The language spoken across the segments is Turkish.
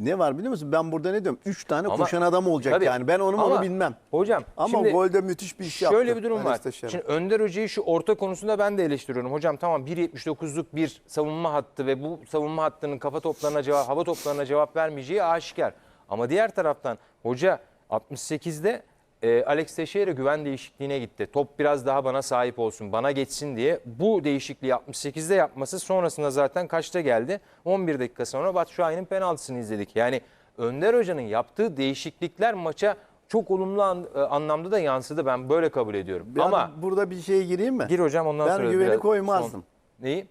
ne var biliyor musun? Ben burada ne diyorum? 3 tane Ama- koşan adam olacak Tabii. yani. Ben onu Ama onu bilmem. Hocam Ama şimdi golde müthiş bir iş yaptı. Şöyle bir durum var. Şimdi Önder Hoca'yı şu orta konusunda ben de eleştiriyorum. Hocam tamam 1.79'luk bir savunma hattı ve bu savunma hattının kafa toplarına cevap, hava toplarına cevap vermeyeceği aşikar. Ama diğer taraftan hoca 68'de e, Alex Teixeira güven değişikliğine gitti. Top biraz daha bana sahip olsun, bana geçsin diye. Bu değişikliği 68'de yapması sonrasında zaten kaçta geldi? 11 dakika sonra Batu Şahin'in penaltısını izledik. Yani Önder Hoca'nın yaptığı değişiklikler maça çok olumlu an- e, anlamda da yansıdı. Ben böyle kabul ediyorum. Ben Ama burada bir şeye gireyim mi? gir hocam ondan ben sonra güveni biraz koymazdım. son- Neyi?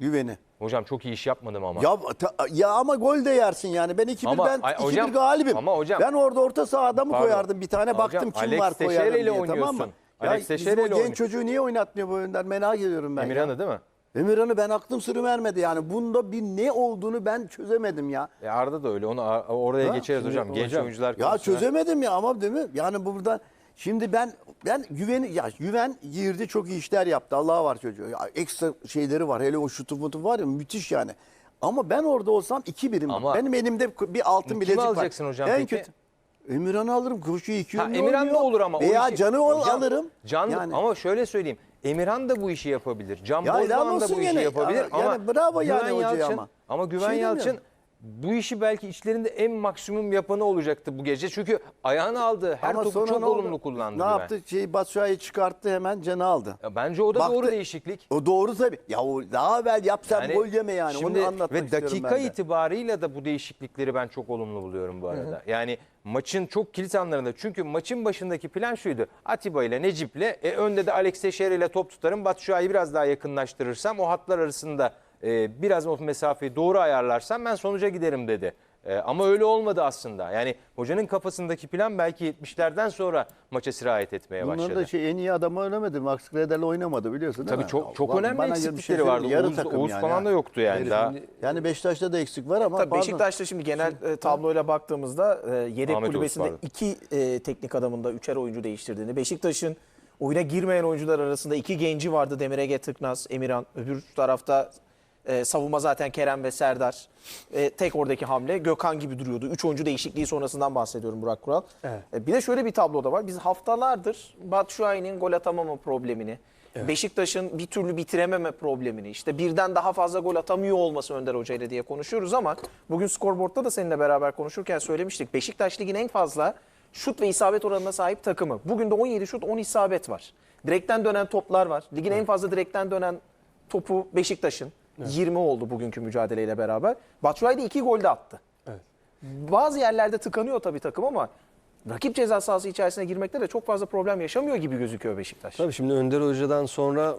Güveni. Hocam çok iyi iş yapmadım ama. Ya ta- ya ama gol de yersin yani. Ben 2-1 Ama- ben ay, 2-1 hocam- galibim. ama hocam- ben orada orta sahada mı Pardon. koyardım bir tane Hocam, baktım kim Alex var Teixeira koyardım ile diye tamam mı? oynuyorsun. Ya Alex bizim Teixeira o ile genç oynuyorsun. çocuğu niye oynatmıyor bu Önder merak ediyorum ben ya. Emirhan'ı değil mi? Emirhan'ı ben aklım sırrı vermedi yani. Bunda bir ne olduğunu ben çözemedim ya. E Arda da öyle. Onu ar- oraya geçeriz hocam. Genç oyuncular Ya konusuna. çözemedim ya ama değil mi? Yani burada şimdi ben ben güveni ya güven girdi çok iyi işler yaptı. Allah var çocuğu. Ya ekstra şeyleri var. Hele o şutu mutu var ya müthiş yani. Ama ben orada olsam iki birim. Ama- Benim elimde bir altın Kimi bilezik var. alacaksın hocam en peki? Kötü. Emirhan'ı alırım. Koşuyu iki Ha, yönlü Emirhan da oynuyor. olur ama. o Veya işi- Can'ı ol- Hocam, alırım. Can Yani- ama şöyle söyleyeyim. Emirhan da bu işi yapabilir. Can Ya helal Bozdoğan da olsun bu işi gene. yapabilir. Yani ama bravo yani Güven hocaya Yalçın, ama. Ama Güven Şey Yalçın demiyorum. Bu işi belki içlerinde en maksimum yapanı olacaktı bu gece. Çünkü ayağına aldığı her Ama topu sonra çok ne oldu? olumlu kullandı. Ne Güven. yaptı? Şey Batshuayi çıkarttı hemen Can'ı aldı. Ya bence o da Baktı- doğru değişiklik. O doğru tabii. Ya o daha evvel yapsam gol yeme yani. şimdi Onu anlatmak ve istiyorum dakika ben de. itibarıyla da bu değişiklikleri ben çok olumlu buluyorum bu arada. Yani maçın çok kilit anlarında. Çünkü maçın başındaki plan şuydu. Atiba ile Necip'le e, önde de Alex Teixeira ile top tutarım. Batshuayi'yi biraz daha yakınlaştırırsam o hatlar arasında e, biraz o mesafeyi doğru ayarlarsam ben sonuca giderim dedi. E, ama öyle olmadı aslında. Yani hocanın kafasındaki plan belki 70'lerden sonra maça sirayet etmeye Bunların başladı. da şey en iyi adamı oynamadı. Max Kreder'le oynamadı biliyorsun değil Tabii mi? çok çok Bana- önemli bana bir şey eksiklikleri vardı. yarı Oğuz, takım Oğuz yani falan da yoktu yani. Herif Daha, şimdi- Yani Beşiktaş'ta da eksik var ama Tabii pardon. Beşiktaş'ta şimdi genel e, tabloyla baktığımızda e, yedek Ahmet Oğuz, kulübesinde pardon. iki e, teknik adamında üçer oyuncu değiştirdiğini, Beşiktaş'ın oyuna girmeyen oyuncular arasında iki genci vardı Demir Ege Tıknaz, Emirhan. Öbür tarafta e, savunma zaten Kerem ve Serdar. E, tek oradaki hamle Gökhan gibi duruyordu. Üç oyuncu değişikliği sonrasından bahsediyorum Burak Kural. E, bir de şöyle bir tablo da var. Biz haftalardır Batshuayi'nin gol atamama problemini, Beşiktaş'ın bir türlü bitirememe problemini, işte birden daha fazla gol atamıyor olması Önder Hoca ile diye konuşuyoruz ama bugün skorboardta da seninle beraber konuşurken söylemiştik. Beşiktaş ligin en fazla şut ve isabet oranına sahip takımı. Bugün de 17 şut 10 isabet var. Direkten dönen toplar var. Ligin en fazla direkten dönen topu Beşiktaş'ın. 20 oldu bugünkü mücadeleyle beraber. Batshuayi de 2 gol de attı. Bazı yerlerde tıkanıyor tabii takım ama rakip ceza sahası içerisine girmekte de çok fazla problem yaşamıyor gibi gözüküyor Beşiktaş. Tabii şimdi Önder Hoca'dan sonra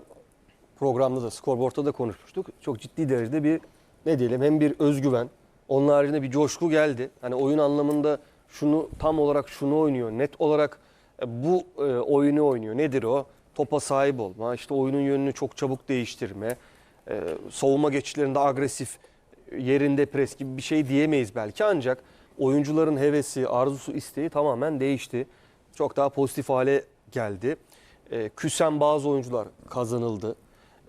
programda da skorboardta da konuşmuştuk. Çok ciddi derecede bir ne diyelim hem bir özgüven, onun haricinde bir coşku geldi. Hani oyun anlamında şunu tam olarak şunu oynuyor, net olarak e, bu e, oyunu oynuyor. Nedir o? Topa sahip olma, işte oyunun yönünü çok çabuk değiştirme, e, savunma geçişlerinde agresif, yerinde pres gibi bir şey diyemeyiz belki ancak oyuncuların hevesi, arzusu, isteği tamamen değişti. Çok daha pozitif hale geldi. E, küsen bazı oyuncular kazanıldı.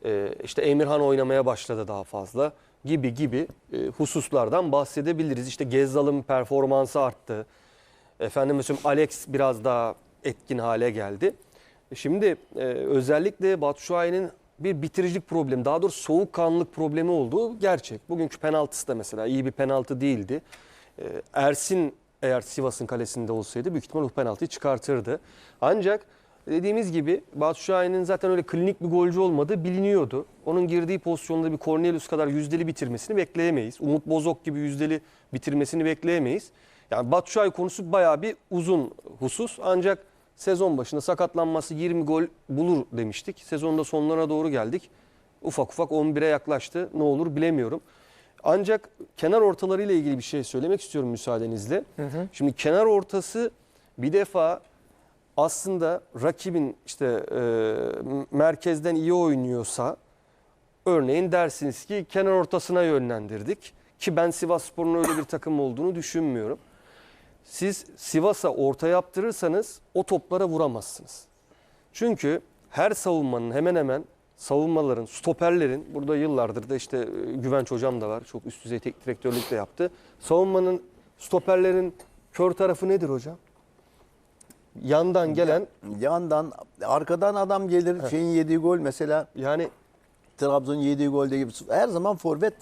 E, işte Emirhan oynamaya başladı daha fazla gibi gibi e, hususlardan bahsedebiliriz. İşte Gezzal'ın performansı arttı. Efendim mesela Alex biraz daha etkin hale geldi. Şimdi e, özellikle Batshuayi'nin bir bitiricilik problemi, daha doğrusu soğukkanlılık problemi olduğu gerçek. Bugünkü penaltısı da mesela iyi bir penaltı değildi. E, Ersin eğer Sivas'ın kalesinde olsaydı büyük ihtimal o penaltıyı çıkartırdı. Ancak dediğimiz gibi Batshuayi'nin zaten öyle klinik bir golcü olmadığı biliniyordu. Onun girdiği pozisyonda bir Cornelius kadar yüzdeli bitirmesini bekleyemeyiz. Umut Bozok gibi yüzdeli bitirmesini bekleyemeyiz. Yani Batshuayi konusu bayağı bir uzun husus. Ancak sezon başında sakatlanması 20 gol bulur demiştik. Sezonda sonlarına doğru geldik. Ufak ufak 11'e yaklaştı. Ne olur bilemiyorum. Ancak kenar ortaları ile ilgili bir şey söylemek istiyorum müsaadenizle. Şimdi kenar ortası bir defa aslında rakibin işte e, merkezden iyi oynuyorsa örneğin dersiniz ki kenar ortasına yönlendirdik. Ki ben Sivasspor'un öyle bir takım olduğunu düşünmüyorum. Siz Sivas'a orta yaptırırsanız o toplara vuramazsınız. Çünkü her savunmanın hemen hemen savunmaların, stoperlerin burada yıllardır da işte e, Güvenç hocam da var. Çok üst düzey teknik direktörlük de yaptı. Savunmanın Stoperlerin kör tarafı nedir hocam? Yandan gelen Yandan arkadan adam gelir. Şeyin yediği gol mesela yani Trabzon'un yediği golde gibi her zaman forvet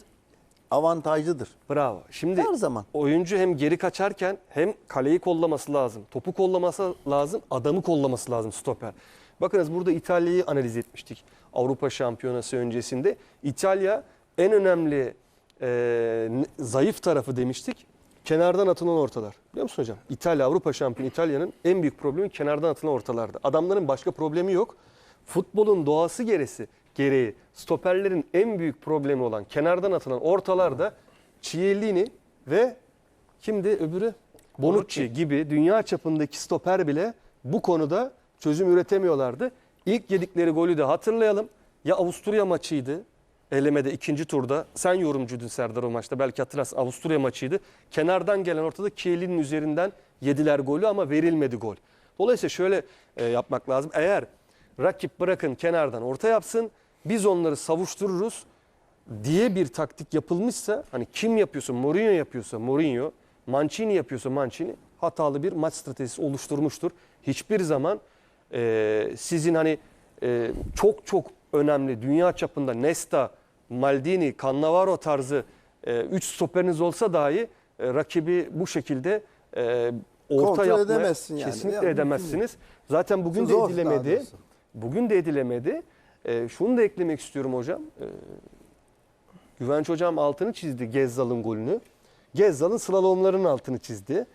avantajlıdır. bravo. Şimdi Her zaman. oyuncu hem geri kaçarken hem kaleyi kollaması lazım. Topu kollaması lazım, adamı kollaması lazım stoper. Bakınız burada İtalya'yı analiz etmiştik. Avrupa Şampiyonası öncesinde. İtalya en önemli e, zayıf tarafı demiştik. Kenardan atılan ortalar. Biliyor musun hocam? İtalya Avrupa Şampiyonu İtalya'nın en büyük problemi kenardan atılan ortalarda. Adamların başka problemi yok. Futbolun doğası gerisi gereği stoperlerin en büyük problemi olan kenardan atılan ortalarda Chiellini ve kimdi öbürü? Bonucci gibi dünya çapındaki stoper bile bu konuda çözüm üretemiyorlardı. İlk yedikleri golü de hatırlayalım. Ya Avusturya maçıydı. Elemede ikinci turda. Sen yorumcuydun Serdar o maçta. Belki hatırlarsın. Avusturya maçıydı. Kenardan gelen ortada Chiellini'nin üzerinden yediler golü ama verilmedi gol. Dolayısıyla şöyle e, yapmak lazım. Eğer rakip bırakın kenardan orta yapsın. Biz onları savuştururuz diye bir taktik yapılmışsa hani kim yapıyorsa Mourinho yapıyorsa Mourinho, Mancini yapıyorsa Mancini hatalı bir maç stratejisi oluşturmuştur. Hiçbir zaman e, sizin hani e, çok çok önemli dünya çapında Nesta, Maldini, Cannavaro tarzı 3 stoperiniz olsa dahi e, rakibi bu şekilde e, orta Kontrol yapmaya edemezsin yani. kesinlikle Ya, edemezsiniz. Zaten bugün de Zor edilemedi. Bugün de edilemedi. E, şunu da eklemek istiyorum hocam. E, Güvenç hocam altını çizdi Gezzal'ın golünü. Gezzal'ın slalomlarının altını çizdi.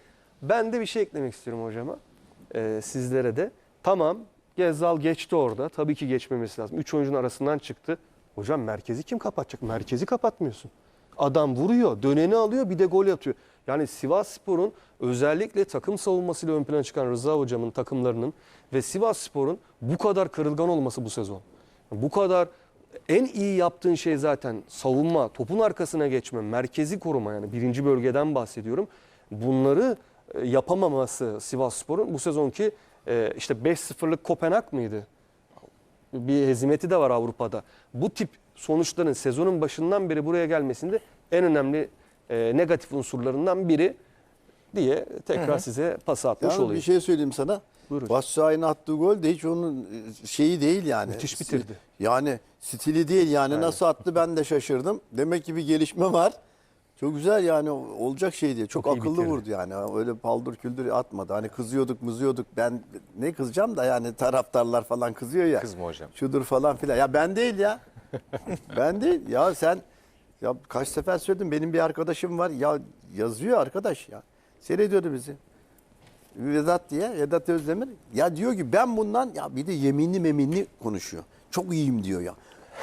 Ben de bir şey eklemek istiyorum hocama. E, sizlere de. Tamam Gezzal geçti orada. Tabii ki geçmemesi lazım. Üç oyuncunun arasından çıktı. Hocam merkezi kim kapatacak? Merkezi kapatmıyorsun. Adam vuruyor, döneni alıyor bir de gol atıyor. Yani Sivas Spor'un özellikle takım savunmasıyla ön plana çıkan Rıza hocamın takımlarının ve Sivas Spor'un bu kadar kırılgan olması bu sezon. Bu kadar en iyi yaptığın şey zaten savunma, topun arkasına geçme, merkezi koruma yani birinci bölgeden bahsediyorum. Bunları e, yapamaması Sivas Spor'un bu sezonki e, işte 5-0'lık Kopenhag mıydı? bir hezimeti de var Avrupa'da. Bu tip sonuçların sezonun başından beri buraya gelmesinde en önemli e, negatif unsurlarından biri diye tekrar size pas atmış Ya bir olayım. şey söyleyeyim sana. Buyur hocam. Batshuayi'nin attığı gol de hiç onun e, şeyi değil yani. Müthiş bitirdi. Yani stili değil yani nasıl attı ben de şaşırdım. Demek ki bir gelişme var. Çok güzel yani olacak şey diye. Çok, Çok akıllı bitirdi. vurdu yani. Öyle paldır küldür atmadı. Hani kızıyorduk mızıyorduk. Ben ne kızacağım da yani taraftarlar falan kızıyor ya. Kızma hocam. Şudur falan filan. Ya ben değil ya. ben değil. Ya sen ya kaç sefer söyledim. Benim bir arkadaşım var. Ya yazıyor arkadaş ya. Seyrediyordu bizi. Vedat diye, Vedat Özdemir. Ya diyor ki ben bundan ya bir de yeminli meminli konuşuyor. Çok iyiyim diyor ya.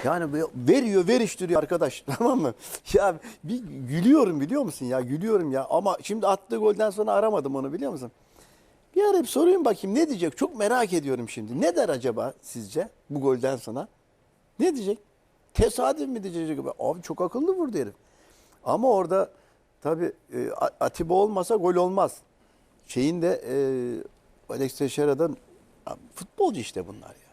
Yani veriyor, veriştiriyor arkadaş tamam mı? Ya bir gülüyorum biliyor musun ya gülüyorum ya. Ama şimdi attığı golden sonra aramadım onu biliyor musun? Bir arayıp sorayım bakayım ne diyecek? Çok merak ediyorum şimdi. Ne der acaba sizce bu golden sonra? Ne diyecek? Tesadüf mi diyecek? Abi çok akıllı vurdu herif. Ama orada tabii e, Atiba olmasa gol olmaz. Şeyin de e, Alex Teixeira'dan futbolcu işte bunlar ya.